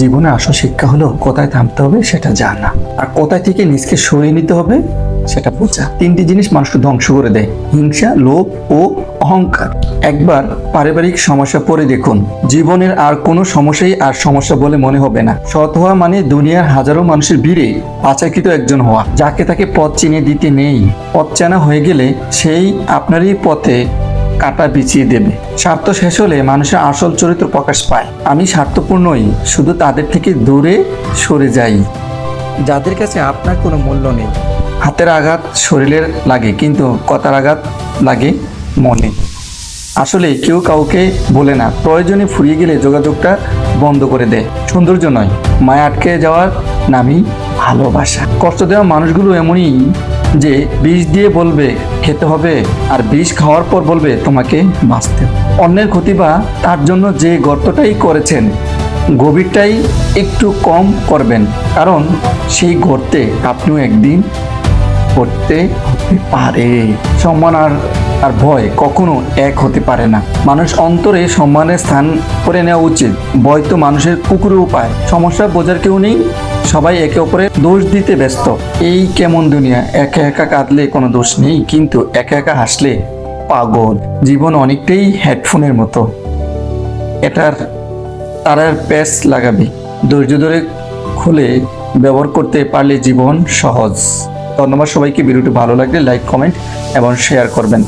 জীবনে আসল শিক্ষা হলো কোথায় থামতে হবে সেটা জানা। আর কোথায় থেকে নিজকে সরিয়ে নিতে হবে সেটা বোঝা। তিনটি জিনিস মানুষকে ধ্বংস করে দেয়, হিংসা, লোভ ও অহংকার। একবার পারিবারিক সমস্যা পড়ে দেখুন, জীবনের আর কোনো সমস্যাই আর সমস্যা বলে মনে হবে না। সৎ হওয়া মানে দুনিয়ার হাজারো মানুষের ভিড়ে বাছাকৃত একজন হওয়া। যাকে তাকে পথ চিনে দিতে নেই। পথ চেনা হয়ে গেলে সেই আপনারই পথে কাটা বিছিয়ে দেবে। স্বার্থ শেষ হলে মানুষের আসল চরিত্র প্রকাশ পায়। আমি স্বার্থপূর্ণই শুধু তাদের থেকে দূরে সরে যাই। যাদের কাছে আপনার কোনো মূল্য নেই। হাতের আঘাত শরীরের লাগে, কিন্তু কথার আঘাত লাগে মনে। আসলে কেউ কাউকে বলে না, প্রয়োজনে ফুরিয়ে গেলে যোগাযোগটা বন্ধ করে দেয়। সৌন্দর্য নয়, মায়া আটকে যাওয়ার নামই ভালোবাসা। কষ্ট দেওয়া মানুষগুলো এমনই যে বিষ দিয়ে বলবে, খেতে হবে। আর বিষ খাওয়ার পর বলবে, তোমাকে বাঁচতে অন্যের ক্ষতি বা তার জন্য যে গর্তটাই করেছেন, গভীরটাই একটু কম করবেন। কারণ সেই গর্তে আপনিও একদিন করতে পারে। সম্মান আর আর ভয় কখনো এক হতে পারে না। মানুষ অন্তরে সম্মানের স্থান করে নেওয়া উচিত। ভয় তো মানুষের কুকুরেও পায়। সমস্যা বোঝার কেউ নেই। সবাই একে অপরে দোষ দিতে ব্যস্ত। এই কেমন দুনিয়া? একা একা কাঁদলে কোনো দোষ নেই, কিন্তু একা একা হাসলে পাগল। জীবন অনেকটাই হেডফোনের মতো। এটার, তারার প্যাচ লাগাবে। ধৈর্য ধরে খুলে ব্যবহার করতে পারলে জীবন সহজ। ধন্যবাদ সবাইকে। ভিডিওটি ভালো লাগলে লাইক, কমেন্ট এবং শেয়ার করবেন।